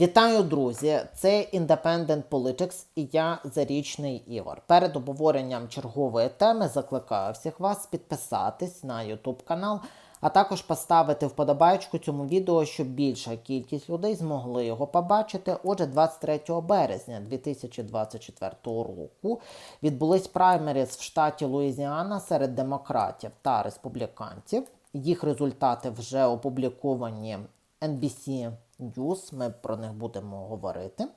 Вітаю, друзі! Це Independent Politics і я Зарічний Ігор. Перед обговоренням чергової теми закликаю всіх вас підписатись на YouTube канал, а також поставити вподобайку цьому відео, щоб більша кількість людей змогли його побачити. Отже, 23 березня 2024 року відбулись праймеріс в штаті Луїзіана серед демократів та республіканців. Їх результати вже опубліковані NBC News, ми про них будемо говорити.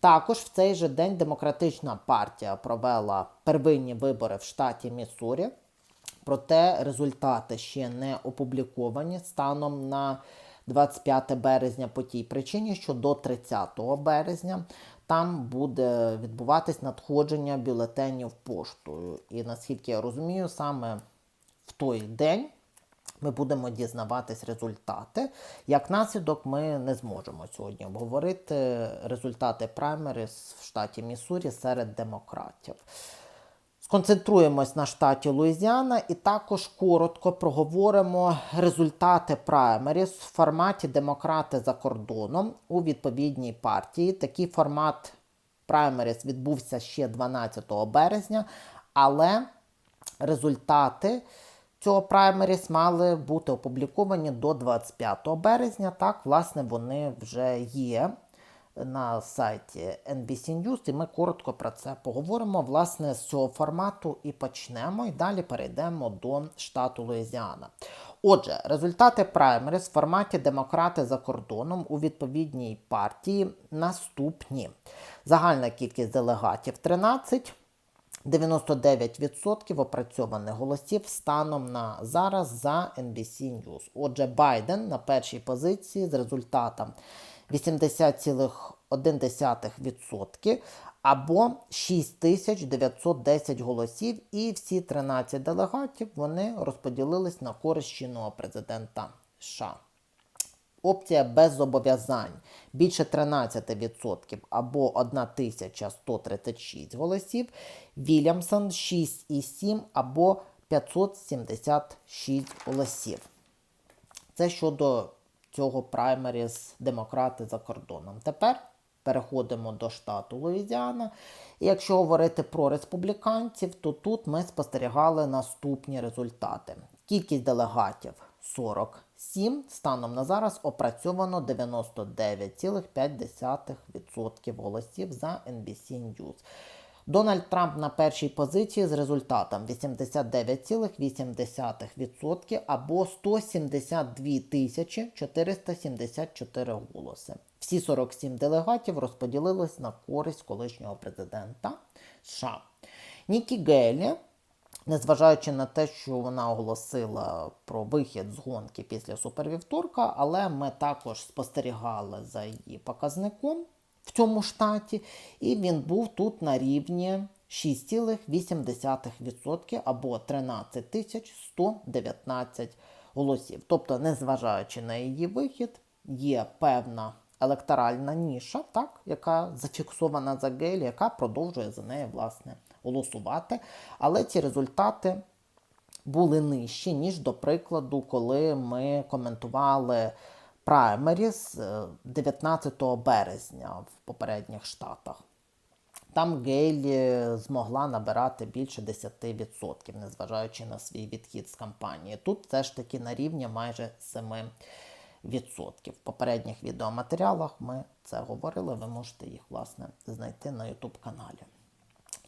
Також в цей же день Демократична партія провела первинні вибори в штаті Міссурі. Проте результати ще не опубліковані станом на 25 березня по тій причині, що до 30 березня там буде відбуватись надходження бюлетенів поштою. І наскільки я розумію, саме в той день ми будемо дізнаватись результати. Як наслідок, ми не зможемо сьогодні обговорити результати праймерис в штаті Міссурі серед демократів. Сконцентруємось на штаті Луїзіана і також коротко проговоримо результати праймеріс в форматі Демократи за кордоном у відповідній партії. Такий формат праймеріс відбувся ще 12 березня, але результати цього праймеріс мали бути опубліковані до 25 березня. Так, власне, вони вже є на сайті NBC News, і ми коротко про це поговоримо. Власне, з цього формату і почнемо, і далі перейдемо до штату Луїзіана. Отже, результати праймеріс в форматі Демократи за кордоном у відповідній партії наступні. Загальна кількість делегатів 13. 99% опрацьованих голосів станом на зараз за NBC News. Отже, Байден на першій позиції з результатом 80,1% або 6910 голосів, і всі 13 делегатів вони розподілились на користь чинного президента США. Опція без зобов'язань більше 13% або 1136 голосів. Вільямсон 6,7 або 576 голосів. Це щодо цього праймеріс демократи за кордоном. Тепер переходимо до штату Луїзіана. І якщо говорити про республіканців, то тут ми спостерігали наступні результати. Кількість делегатів 47, станом на зараз опрацьовано 99,5% голосів за NBC News. Дональд Трамп на першій позиції з результатом 89,8% або 172 тисячі 474 голоси. Всі 47 делегатів розподілились на користь колишнього президента США. Нікі Гейлі, незважаючи на те, що вона оголосила про вихід з гонки після супервівторка, але ми також спостерігали за її показником в цьому штаті, і він був тут на рівні 6,8% або 13 тисяч 119 голосів. Тобто, незважаючи на її вихід, є певна електоральна ніша, так, яка зафіксована за Гейлі, яка продовжує за неї власне голосувати. Але ці результати були нижчі, ніж, до прикладу, коли ми коментували праймеріс 19 березня в попередніх штатах. Там Гейлі змогла набирати більше 10%, незважаючи на свій відхід з кампанії. Тут все ж таки на рівні майже 7%. В попередніх відеоматеріалах ми це говорили, ви можете їх власне знайти на YouTube каналі.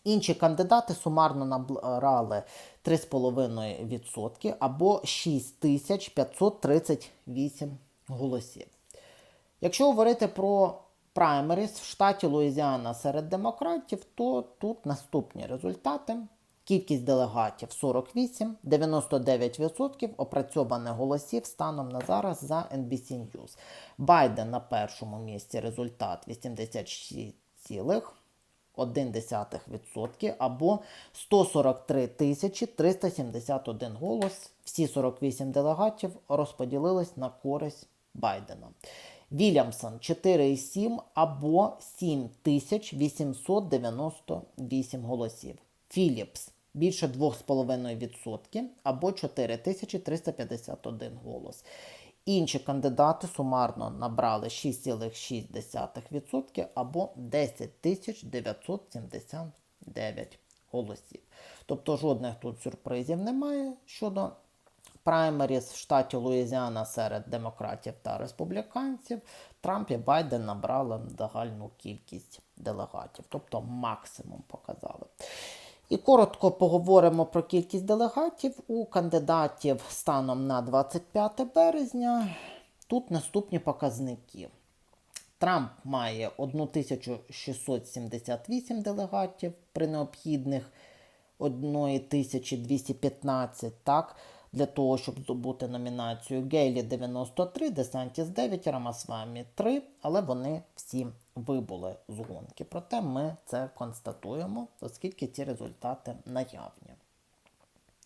Інші кандидати сумарно набрали 3,5% або 6538 голосів. Якщо говорити про праймеріс в штаті Луїзіана серед демократів, то тут наступні результати. Кількість делегатів 48, 99% опрацьованих голосів станом на зараз за NBC News. Байден на першому місці результат 86,1% або 143 тисячі 371 голос. Всі 48 делегатів розподілились на користь Байдена. Вільямсон 4,7 або 7898 голосів. Філіпс більше 2,5% або 4351 голос. Інші кандидати сумарно набрали 6,6% або 10 тисяч 979 голосів. Тобто жодних тут сюрпризів немає щодо праймеріс в штаті Луїзіана серед демократів та республіканців. Трамп і Байден набрали загальну кількість делегатів, тобто максимум показали. І коротко поговоримо про кількість делегатів у кандидатів станом на 25 березня. Тут наступні показники. Трамп має 1678 делегатів при необхідних 1215, так, для того, щоб здобути номінацію. Гейлі 93, Десантіс 9, Рамасвамі 3, але вони всі вибули з гонки. Проте ми це констатуємо, оскільки ці результати наявні.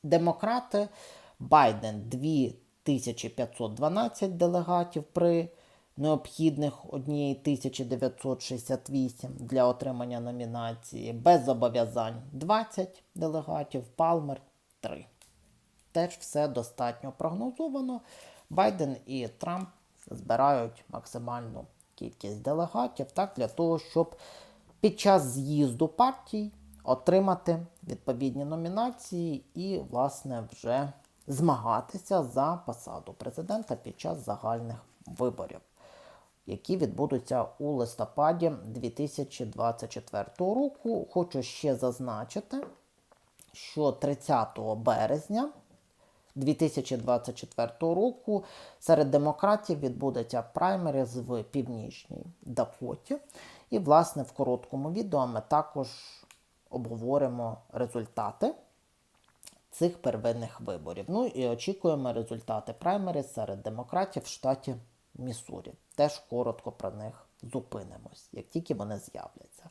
Демократи Байден 2512 делегатів при необхідних 1968 для отримання номінації, без зобов'язань 20 делегатів, Палмер 3. Теж все достатньо прогнозовано. Байден і Трамп збирають максимальну кількість делегатів так, для того, щоб під час з'їзду партій отримати відповідні номінації і, власне, вже змагатися за посаду президента під час загальних виборів, які відбудуться у листопаді 2024 року. Хочу ще зазначити, що 30 березня 2024 року серед демократів відбудеться праймеріз в північній Дакоті. І, власне, в короткому відео ми також обговоримо результати цих первинних виборів. Ну і очікуємо результати праймеріз серед демократів в штаті Міссурі. Теж коротко про них зупинимось, як тільки вони з'являться.